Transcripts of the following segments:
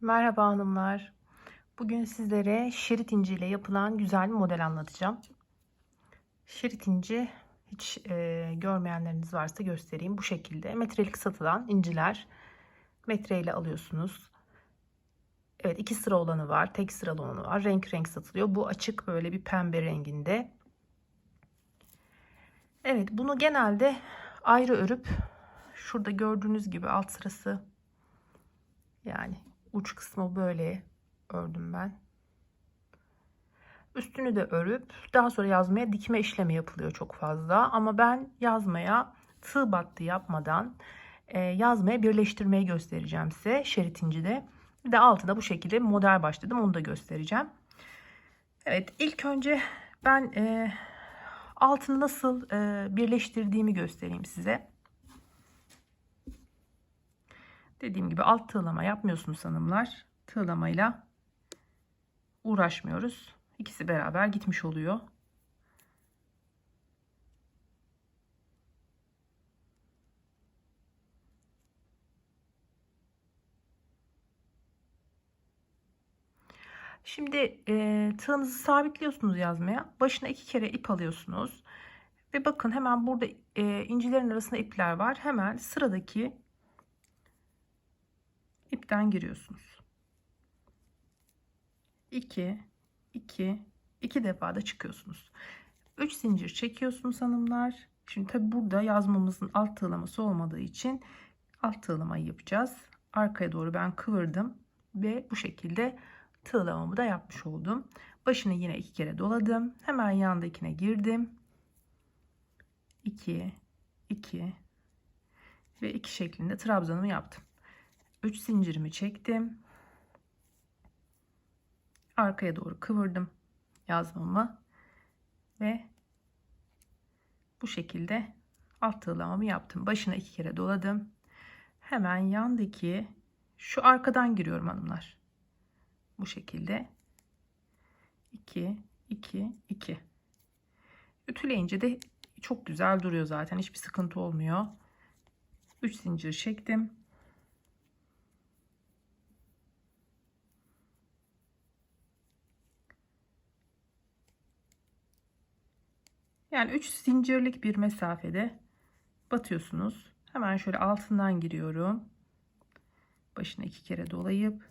Merhaba hanımlar. Bugün sizlere şerit inci ile yapılan güzel bir model anlatacağım. Şerit inci hiç e, görmeyenleriniz varsa göstereyim. Bu şekilde metrelik satılan inciler metreyle alıyorsunuz. Evet iki sıra olanı var. Tek sıralı olanı var. Renk renk satılıyor. Bu açık böyle bir pembe renginde. Evet bunu genelde ayrı örüp şurada gördüğünüz gibi alt sırası yani uç kısmı böyle ördüm ben. Üstünü de örüp daha sonra yazmaya dikme işlemi yapılıyor çok fazla. Ama ben yazmaya tığ battı yapmadan e, yazmaya birleştirmeyi göstereceğim size şerit incide. Bir de altına bu şekilde model başladım onu da göstereceğim. Evet ilk önce ben e, altını nasıl e, birleştirdiğimi göstereyim size. Dediğim gibi alt tığlama yapmıyorsunuz hanımlar. Tığlamayla uğraşmıyoruz. İkisi beraber gitmiş oluyor. Şimdi e, tığınızı sabitliyorsunuz yazmaya. Başına iki kere ip alıyorsunuz. Ve bakın hemen burada e, incilerin arasında ipler var. Hemen sıradaki ipten giriyorsunuz. 2 2 2 defa da çıkıyorsunuz. 3 zincir çekiyorsunuz hanımlar. Şimdi tabi burada yazmamızın alt tığlaması olmadığı için alt tığlamayı yapacağız. Arkaya doğru ben kıvırdım ve bu şekilde tığlamamı da yapmış oldum. Başını yine iki kere doladım. Hemen yandakine girdim. 2 2 ve 2 şeklinde trabzanımı yaptım. 3 zincirimi çektim. Arkaya doğru kıvırdım yazmamı ve bu şekilde alt tığlamamı yaptım. Başına iki kere doladım. Hemen yandaki şu arkadan giriyorum hanımlar. Bu şekilde 2 2 2 ütüleyince de çok güzel duruyor zaten hiçbir sıkıntı olmuyor 3 zincir çektim Yani 3 zincirlik bir mesafede batıyorsunuz. Hemen şöyle altından giriyorum. Başına iki kere dolayıp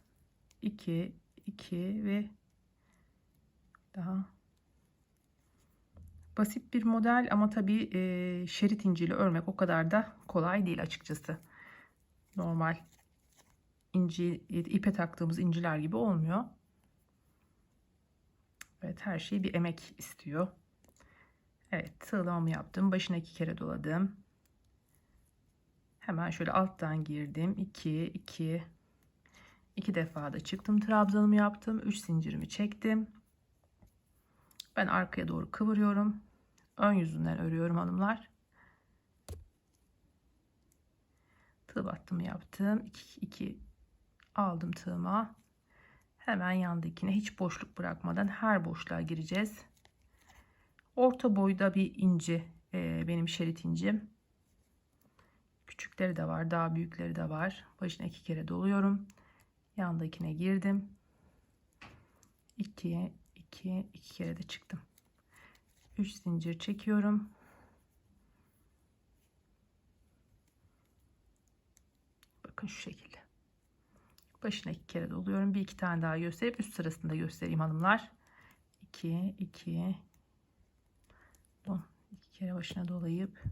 2 2 ve daha basit bir model ama tabii e, şerit inciyle örmek o kadar da kolay değil açıkçası. Normal inci ipe taktığımız inciler gibi olmuyor. Evet her şey bir emek istiyor. Evet tığlamamı yaptım. Başına iki kere doladım. Hemen şöyle alttan girdim. 2 2 2 defa da çıktım. Trabzanımı yaptım. 3 zincirimi çektim. Ben arkaya doğru kıvırıyorum. Ön yüzünden örüyorum hanımlar. Tığ battımı yaptım. 2 2 aldım tığıma. Hemen yandakine hiç boşluk bırakmadan her boşluğa gireceğiz. Orta boyda bir inci e, benim şerit incim. Küçükleri de var, daha büyükleri de var. Başına iki kere doluyorum. Yandakine girdim. 2 2 2 kere de çıktım. 3 zincir çekiyorum. Bakın şu şekilde. Başına iki kere doluyorum. Bir iki tane daha gösterip üst sırasında göstereyim hanımlar. 2 2 10 iki kere başına dolayıp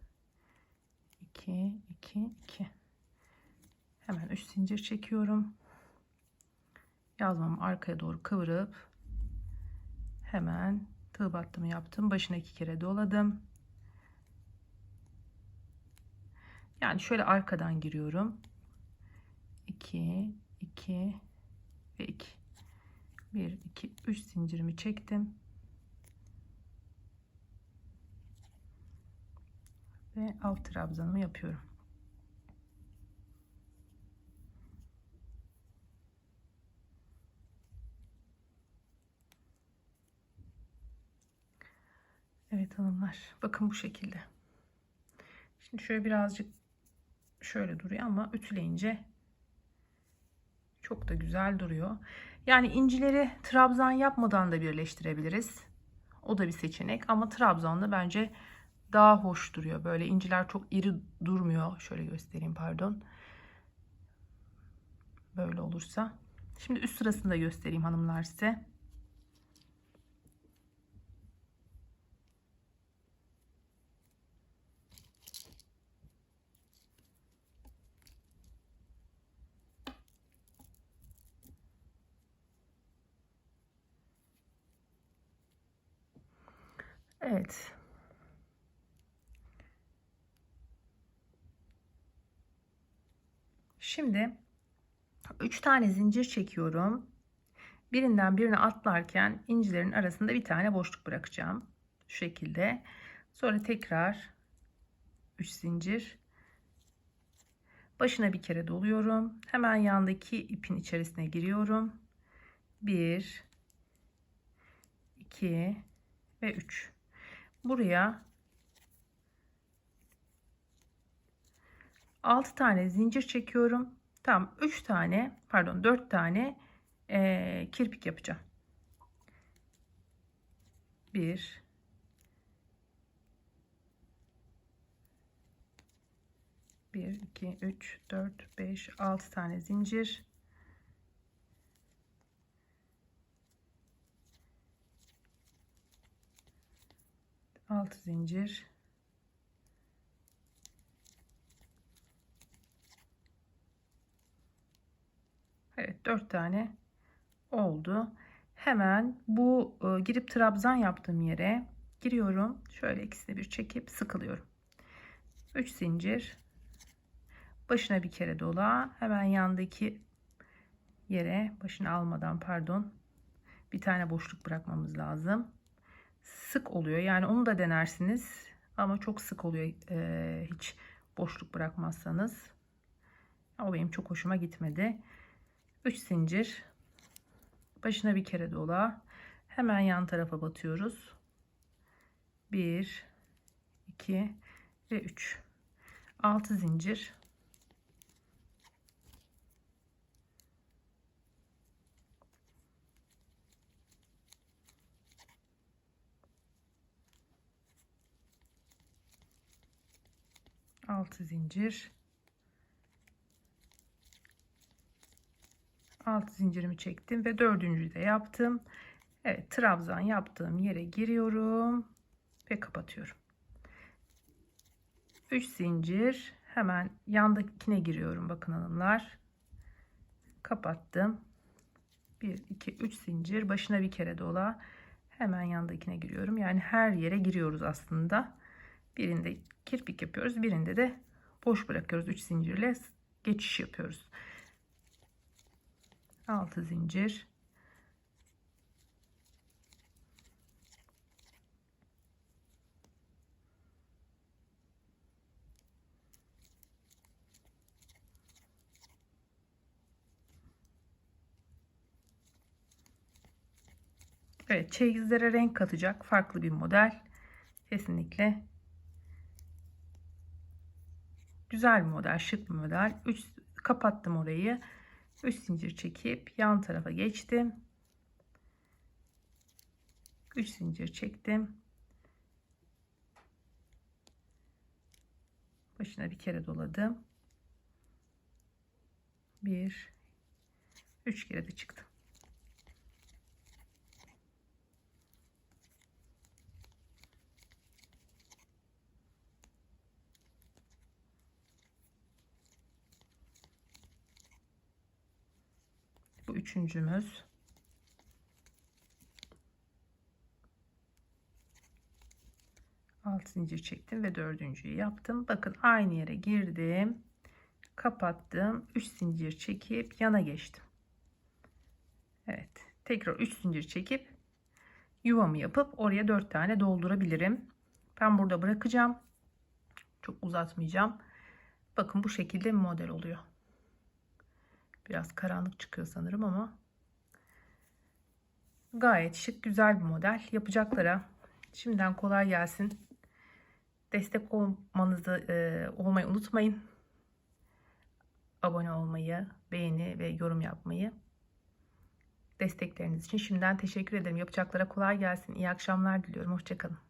2 2 2 hemen 3 zincir çekiyorum. Yazmamı arkaya doğru kıvırıp hemen tığ battımı yaptım. Başına iki kere doladım. Yani şöyle arkadan giriyorum. 2 2 ve 2 1 2 3 zincirimi çektim ve alt trabzanımı yapıyorum. Evet hanımlar bakın bu şekilde. Şimdi şöyle birazcık şöyle duruyor ama ütüleyince Çok da güzel duruyor. Yani incileri trabzan yapmadan da birleştirebiliriz. O da bir seçenek ama trabzanla bence daha hoş duruyor. Böyle inciler çok iri durmuyor. Şöyle göstereyim pardon. Böyle olursa. Şimdi üst sırasını da göstereyim hanımlar size. Evet. Şimdi 3 tane zincir çekiyorum. Birinden birine atlarken incilerin arasında bir tane boşluk bırakacağım. Şu şekilde. Sonra tekrar 3 zincir. Başına bir kere doluyorum. Hemen yandaki ipin içerisine giriyorum. 1 2 ve 3. Buraya 6 tane zincir çekiyorum. Tam 3 tane pardon 4 tane e, kirpik yapacağım. 1 1 2 3 4 5 6 tane zincir. Altı zincir. Evet 4 tane oldu. Hemen bu e, girip trabzan yaptığım yere giriyorum. Şöyle ikisini bir çekip sıkılıyorum. 3 zincir. Başına bir kere dola. Hemen yandaki yere başını almadan pardon bir tane boşluk bırakmamız lazım. Sık oluyor. Yani onu da denersiniz. Ama çok sık oluyor. E, hiç boşluk bırakmazsanız. O benim çok hoşuma gitmedi. 3 zincir. Başına bir kere dola. Hemen yan tarafa batıyoruz. 1 2 ve 3 6 zincir. Altı zincir 6 zincirimi çektim ve dördüncüyü de yaptım. Evet trabzan yaptığım yere giriyorum ve kapatıyorum. 3 zincir hemen yandakine giriyorum bakın hanımlar. Kapattım. 1 2 3 zincir başına bir kere dola. Hemen yandakine giriyorum. Yani her yere giriyoruz aslında. Birinde kirpik yapıyoruz, birinde de boş bırakıyoruz 3 zincirle geçiş yapıyoruz. 6 zincir Evet çeyizlere renk katacak farklı bir model. Kesinlikle güzel bir model, şık bir model. 3 kapattım orayı. 3 zincir çekip yan tarafa geçtim. 3 zincir çektim. Başına bir kere doladım. 1 3 kere de çıktım. Bu üçüncümüz. Alt zincir çektim ve dördüncüyü yaptım. Bakın aynı yere girdim. Kapattım. 3 zincir çekip yana geçtim. Evet. Tekrar 3 zincir çekip yuvamı yapıp oraya 4 tane doldurabilirim. Ben burada bırakacağım. Çok uzatmayacağım. Bakın bu şekilde model oluyor. Biraz karanlık çıkıyor sanırım ama gayet şık güzel bir model. Yapacaklara şimdiden kolay gelsin. Destek olmanızı e, olmayı unutmayın. Abone olmayı, beğeni ve yorum yapmayı. Destekleriniz için şimdiden teşekkür ederim. Yapacaklara kolay gelsin. İyi akşamlar diliyorum. Hoşçakalın.